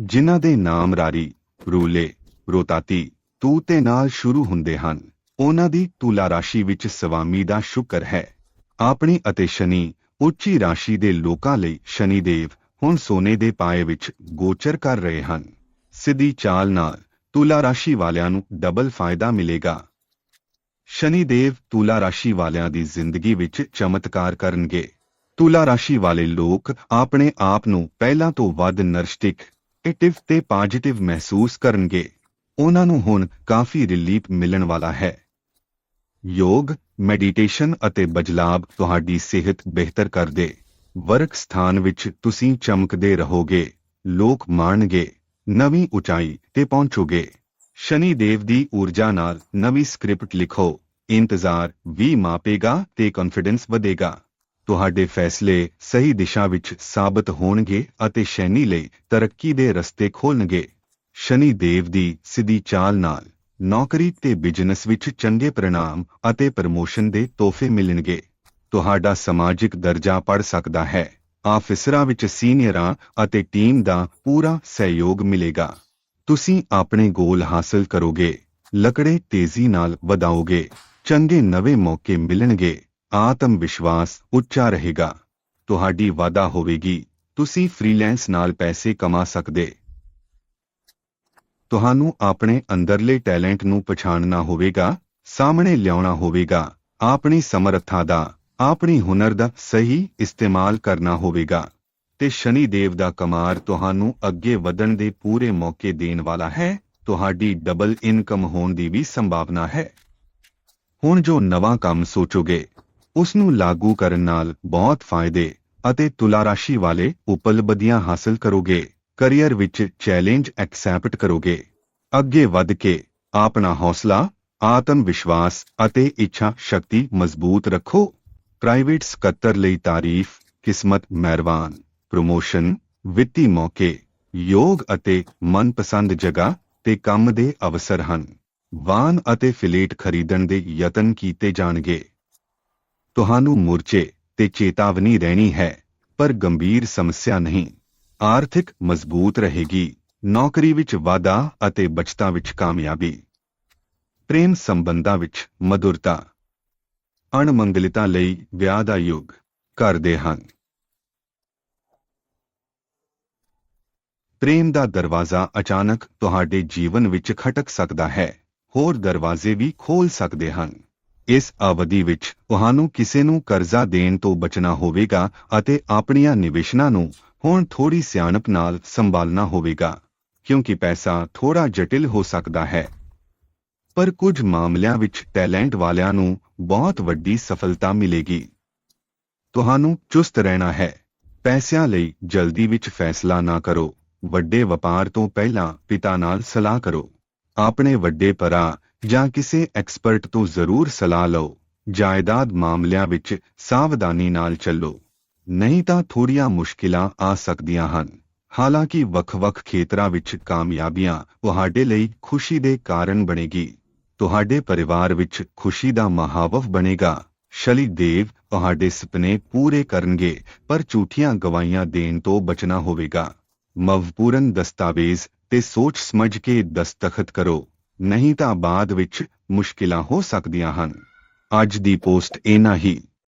ਜਿਨ੍ਹਾਂ ਦੇ ਨਾਮ ਰਾਰੀ, ਰੂਲੇ, ਰੋਤਾਤੀ ਤੂ ਤੇ ਨਾਲ ਸ਼ੁਰੂ ਹੁੰਦੇ ਹਨ। ਉਹਨਾਂ ਦੀ ਤੁਲਾ ਰਾਸ਼ੀ ਵਿੱਚ ਸਵਾਮੀ ਦਾ ਸ਼ੁਕਰ ਹੈ। ਆਪਣੀ ਅਤੇ ਸ਼ਨੀ, ਉੱਚੀ ਰਾਸ਼ੀ ਦੇ ਲੋਕਾਂ ਲਈ ਸ਼ਨੀ ਦੇਵ ਹੁਣ ਸੋਨੇ ਦੇ ਪਾਏ ਵਿੱਚ ਗੋਚਰ ਕਰ ਰਹੇ ਹਨ। ਸਿੱਧੀ ਚਾਲ ਨਾਲ ਤੁਲਾ ਰਾਸ਼ੀ ਵਾਲਿਆਂ ਨੂੰ ਡਬਲ ਫਾਇਦਾ ਮਿਲੇਗਾ। ਸ਼ਨੀ ਦੇਵ ਤੁਲਾ ਰਾਸ਼ੀ ਵਾਲਿਆਂ ਦੀ ਜ਼ਿੰਦਗੀ ਵਿੱਚ ਚਮਤਕਾਰ ਕਰਨਗੇ। ਤੁਲਾ ਰਾਸ਼ੀ ਵਾਲੇ ਲੋਕ ਆਪਣੇ ਆਪ ਨੂੰ ਪਹਿਲਾਂ ਤੋਂ ਵੱਧ ਨਰਸਟਿਕ ਐਕਟਿਵ ਤੇ ਪੋਜ਼ਿਟਿਵ ਮਹਿਸੂਸ ਕਰਨਗੇ। ਉਹਨਾਂ ਨੂੰ ਹੁਣ ਕਾਫੀ ਰਿਲੀਫ ਮਿਲਣ ਵਾਲਾ ਹੈ। ਯੋਗ ਮੈਡੀਟੇਸ਼ਨ ਅਤੇ ਬਜਲਾਬ ਤੁਹਾਡੀ ਸਿਹਤ ਬਿਹਤਰ ਕਰਦੇ। ਵਰਕ ਸਥਾਨ ਵਿੱਚ ਤੁਸੀਂ ਚਮਕਦੇ ਰਹੋਗੇ। ਲੋਕ ਮਾਣਗੇ ਨਵੀਂ ਉਚਾਈ ਤੇ ਪਹੁੰਚੋਗੇ। ਸ਼ਨੀ ਦੇਵ ਦੀ ਊਰਜਾ ਨਾਲ ਨਵੀਂ ਸਕ੍ਰਿਪਟ ਲਿਖੋ। ਇੰਤਜ਼ਾਰ ਵੀ ਮਾਪੇਗਾ ਤੇ ਕੌਨਫੀਡੈਂਸ ਵਧੇਗਾ। ਤੁਹਾਡੇ ਫੈਸਲੇ ਸਹੀ ਦਿਸ਼ਾ ਵਿੱਚ ਸਾਬਤ ਹੋਣਗੇ ਅਤੇ ਸ਼ੈਨੀ ਲਈ ਤਰੱਕੀ ਦੇ ਰਸਤੇ ਖੋਲਣਗੇ। ਸ਼ਨੀ ਦੇਵ ਦੀ ਸਿੱਧੀ ਚਾਲ ਨਾਲ ਨੌਕਰੀ ਤੇ ਬਿਜ਼ਨਸ ਵਿੱਚ ਚੰਗੇ ਪ੍ਰਣਾਮ ਅਤੇ ਪ੍ਰਮੋਸ਼ਨ ਦੇ ਤੋਹਫੇ ਮਿਲਣਗੇ। ਤੁਹਾਡਾ ਸਮਾਜਿਕ ਦਰਜਾ ਪੜ ਸਕਦਾ ਹੈ। ਆਫਿਸਰਾਂ ਵਿੱਚ ਸੀਨੀਅਰਾਂ ਅਤੇ ਟੀਮ ਦਾ ਪੂਰਾ ਸਹਿਯੋਗ ਮਿਲੇਗਾ। ਤੁਸੀਂ ਆਪਣੇ ਗੋਲ ਹਾਸਲ ਕਰੋਗੇ। ਲਕੜੇ ਤੇਜ਼ੀ ਨਾਲ ਵਧਾਓਗੇ। ਚੰਗੇ ਨਵੇਂ ਮੌਕੇ ਮਿਲਣਗੇ। ਆਤਮ ਵਿਸ਼ਵਾਸ ਉੱਚਾ ਰਹੇਗਾ। ਤੁਹਾਡੀ ਵਾਧਾ ਹੋਵੇਗੀ। ਤੁਸੀਂ ਫ੍ਰੀਲੈਂਸ ਨਾਲ ਪੈਸੇ ਕਮਾ ਸਕਦੇ। ਤੁਹਾਨੂੰ ਆਪਣੇ ਅੰਦਰਲੇ ਟੈਲੈਂਟ ਨੂੰ ਪਛਾਣਨਾ ਹੋਵੇਗਾ, ਸਾਹਮਣੇ ਲਿਆਉਣਾ ਹੋਵੇਗਾ, ਆਪਣੀ ਸਮਰੱਥਾ ਦਾ, ਆਪਣੀ ਹੁਨਰ ਦਾ ਸਹੀ ਇਸਤੇਮਾਲ ਕਰਨਾ ਹੋਵੇਗਾ। ਤੇ ਸ਼ਨੀ ਦੇਵ ਦਾ ਕਮਾਰ ਤੁਹਾਨੂੰ ਅੱਗੇ ਵਧਣ ਦੇ ਪੂਰੇ ਮੌਕੇ ਦੇਣ ਵਾਲਾ ਹੈ। ਤੁਹਾਡੀ ਡਬਲ ਇਨਕਮ ਹੋਣ ਦੀ ਵੀ ਸੰਭਾਵਨਾ ਹੈ। ਹੁਣ ਜੋ ਨਵਾਂ ਕੰਮ ਸੋਚੋਗੇ ਉਸ ਨੂੰ ਲਾਗੂ ਕਰਨ ਨਾਲ ਬਹੁਤ ਫਾਇਦੇ ਅਤੇ ਤੁਲਾ ਰਾਸ਼ੀ ਵਾਲੇ ਉਪਲਬਧੀਆਂ ਹਾਸਲ ਕਰੋਗੇ। ਕੈਰੀਅਰ ਵਿੱਚ ਚੈਲੰਜ ਐਕਸੈਪਟ ਕਰੋਗੇ। ਅੱਗੇ ਵਧ ਕੇ ਆਪਣਾ ਹੌਸਲਾ ਆਤਮ ਵਿਸ਼ਵਾਸ ਅਤੇ ਇੱਛਾ ਸ਼ਕਤੀ ਮਜ਼ਬੂਤ ਰੱਖੋ। ਪ੍ਰਾਈਵੇਟ ਸਕੱਤਰ ਲਈ ਤਾਰੀਫ, ਕਿਸਮਤ ਮਿਹਰਬਾਨ। ਪ੍ਰਮੋਸ਼ਨ, ਵਿੱਤੀ ਮੌਕੇ, ਯੋਗ ਅਤੇ ਮਨਪਸੰਦ ਜਗ੍ਹਾ ਤੇ ਕੰਮ ਦੇ ਅਵਸਰ ਹਨ। ਵਾਹਨ ਅਤੇ ਫਲੇਟ ਖਰੀਦਣ ਦੇ ਯਤਨ ਕੀਤੇ ਜਾਣਗੇ। ਤੁਹਾਨੂੰ ਮੋਰਚੇ ਤੇ ਚੇਤਾਵਨੀ ਰਹਿਣੀ ਹੈ, ਪਰ ਗੰਭੀਰ ਸਮੱਸਿਆ ਨਹੀਂ। ਆਰਥਿਕ ਮਜ਼ਬੂਤ ਰਹੇਗੀ, ਨੌਕਰੀ ਵਿੱਚ ਵਾਧਾ ਅਤੇ ਬਚਤਾਂ ਵਿੱਚ ਕਾਮਯਾਬੀ। ਪ੍ਰੇਮ ਸੰਬੰਧਾਂ ਵਿੱਚ ਮਧੁਰਤਾ। ਅਣਮੰਗਲਿਤਾ ਲਈ ਵਿਆਹ ਦਾ ਯੁੱਗ। ਕਰਦੇ ਹਨ ਪ੍ਰੇਮ ਦਾ ਦਰਵਾਜ਼ਾ ਅਚਾਨਕ ਤੁਹਾਡੇ ਜੀਵਨ ਵਿੱਚ ਖਟਕ ਸਕਦਾ ਹੈ। ਹੋਰ ਦਰਵਾਜ਼ੇ ਵੀ ਖੋਲ ਸਕਦੇ ਹਨ ਇਸ ਅਵਧੀ ਵਿੱਚ ਤੁਹਾਨੂੰ ਕਿਸੇ ਨੂੰ ਕਰਜ਼ਾ ਦੇਣ ਤੋਂ ਬਚਣਾ ਹੋਵੇਗਾ ਅਤੇ ਆਪਣੀਆਂ ਨਿਵੇਸ਼ਨਾਂ ਨੂੰ ਹੁਣ ਥੋੜੀ ਸਿਆਣਪ ਨਾਲ ਸੰਭਾਲਣਾ ਹੋਵੇਗਾ, ਕਿਉਂਕਿ ਪੈਸਾ ਥੋੜਾ ਜਟਿਲ ਹੋ ਸਕਦਾ ਹੈ। ਪਰ ਕੁਝ ਮਾਮਲਿਆਂ ਵਿੱਚ ਟੈਲੈਂਟ ਵਾਲਿਆਂ ਨੂੰ ਬਹੁਤ ਵੱਡੀ ਸਫਲਤਾ ਮਿਲੇਗੀ। ਤੁਹਾਨੂੰ ਚੁਸਤ ਰਹਿਣਾ ਹੈ। ਪੈਸਿਆਂ ਲਈ ਜਲਦੀ ਵਿੱਚ ਫੈਸਲਾ ਨਾ ਕਰੋ। ਵੱਡੇ ਵਪਾਰ ਤੋਂ ਪਹਿਲਾਂ ਪਿਤਾ ਨਾਲ ਸਲਾਹ ਕਰੋ। ਆਪਣੇ ਵੱਡੇ ਭਰਾ ਜਾਂ ਕਿਸੇ ਐਕਸਪਰਟ ਤੋਂ ਜ਼ਰੂਰ ਸਲਾਹ ਲਓ। ਜਾਇਦਾਦ ਮਾਮਲਿਆਂ ਵਿੱਚ ਸਾਵਧਾਨੀ ਨਾਲ ਚੱਲੋ। ਨਹੀਂ ਤਾਂ ਥੋੜੀਆਂ ਮੁਸ਼ਕਿਲਾਂ ਆ ਸਕਦੀਆਂ ਹਨ। ਹਾਲਾਂਕਿ ਵੱਖ-ਵੱਖ ਖੇਤਰਾਂ ਵਿੱਚ ਕਾਮਯਾਬੀਆਂ ਤੁਹਾਡੇ ਲਈ ਖੁਸ਼ੀ ਦੇ ਕਾਰਨ ਬਣੇਗੀ। ਤੁਹਾਡੇ ਪਰਿਵਾਰ ਵਿੱਚ ਖੁਸ਼ੀ ਦਾ ਮਾਹੌਲ ਬਣੇਗਾ। ਸ਼ਲੀ ਦੇਵ ਤੁਹਾਡੇ ਸੁਪਨੇ ਪੂਰੇ ਕਰਨਗੇ, ਪਰ ਝੂਠੀਆਂ ਗਵਾਹੀਆਂ ਦੇਣ ਤੋਂ ਬਚਣਾ ਹੋਵੇਗਾ। ਮਵਪੂਰਨ ਦਸਤਾਵੇਜ਼ ਤੇ ਸੋਚ ਸਮਝ ਕੇ ਦਸਤਖਤ ਕਰੋ। ਨਹੀਂ ਤਾਂ ਬਾਅਦ ਵਿੱਚ ਮੁਸ਼ਕਿਲਾਂ ਹੋ ਸਕਦੀਆਂ ਹਨ। ਅੱਜ ਦੀ ਪੋਸਟ ਇਹਨਾਂ ਹੀ।